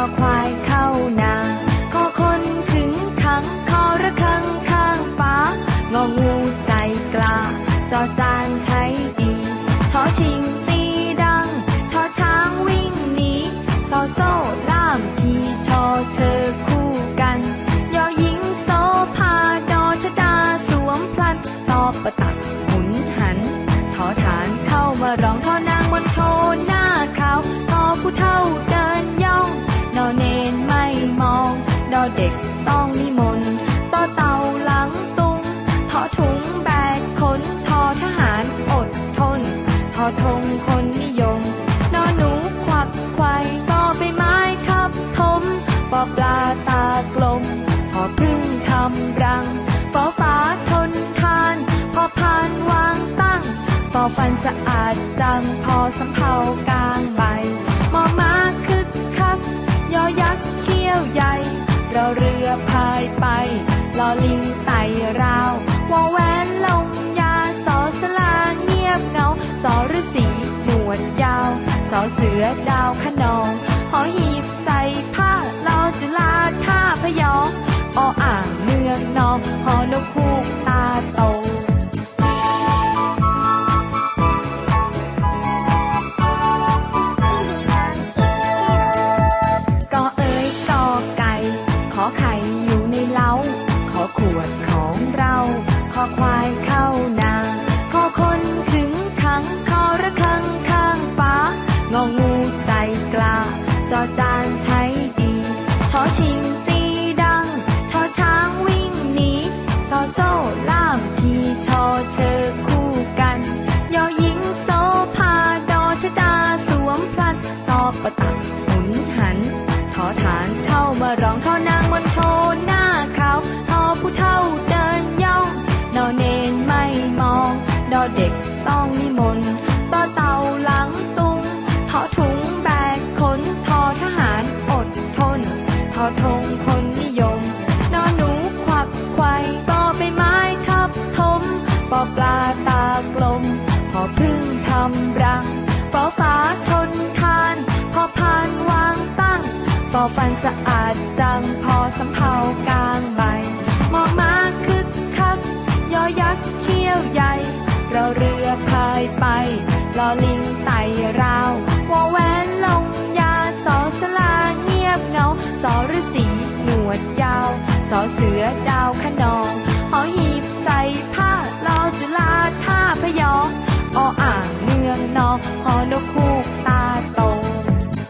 อควายเข้านาคอคนขึงขังคอระคังข้างฟ้างองูใจกล้าจอจานใช้ดีชอชิง ทอธงคนนิยม นอหนูควักไขว่ต่อใบไม้ทับทมปอปลาตากลม พอพึ่งทำรังปอฟ้าทนทาน พอพานวางตั้งปอฟันสะอาดจัง พอสำเภากลางใบมอมาคึกคัก ยอยักษ์เขี้ยวใหญ่ เราเรือพายไป อเสือดาวขนอง หอหีบใส่ผ้าลอจุฬาท่าพยองออ่างเมืองนองหอนกคูกตาโตก็เอ้ยกอไก่ ขอไข่ จอจานใช้ดีชอชิงตีดังชอช้างวิ่งหนีซอโซ่ล่ามทีชอเชอคู่กัน ยอหญิงโซพาดอชะดาสวมพลันตอประตักหมุนหันทอฐานเข้ามาร้องทอนางบนโทหน้าขาวทอผู้เท่าเดินย่องนอเนนไม่มอง ดอเด็กต้องนิมนต์ำรังปอฟ้าทนทาน พอพานวางตั้งปอฟันสะอาดจัง พอสำเภากลางใบมอมาคึกคัก ยอยักษ์เขี้ยวใหญ่ เราเรือพายไปลอลิงไต่ราววอแหวนลงยาสอสลาเงียบเงาสอฤาษีหนวดยาวสอเสือดาวขนองหอหีบใส่ผ้าลอจุฬาท่าพยองออ่า งเมือง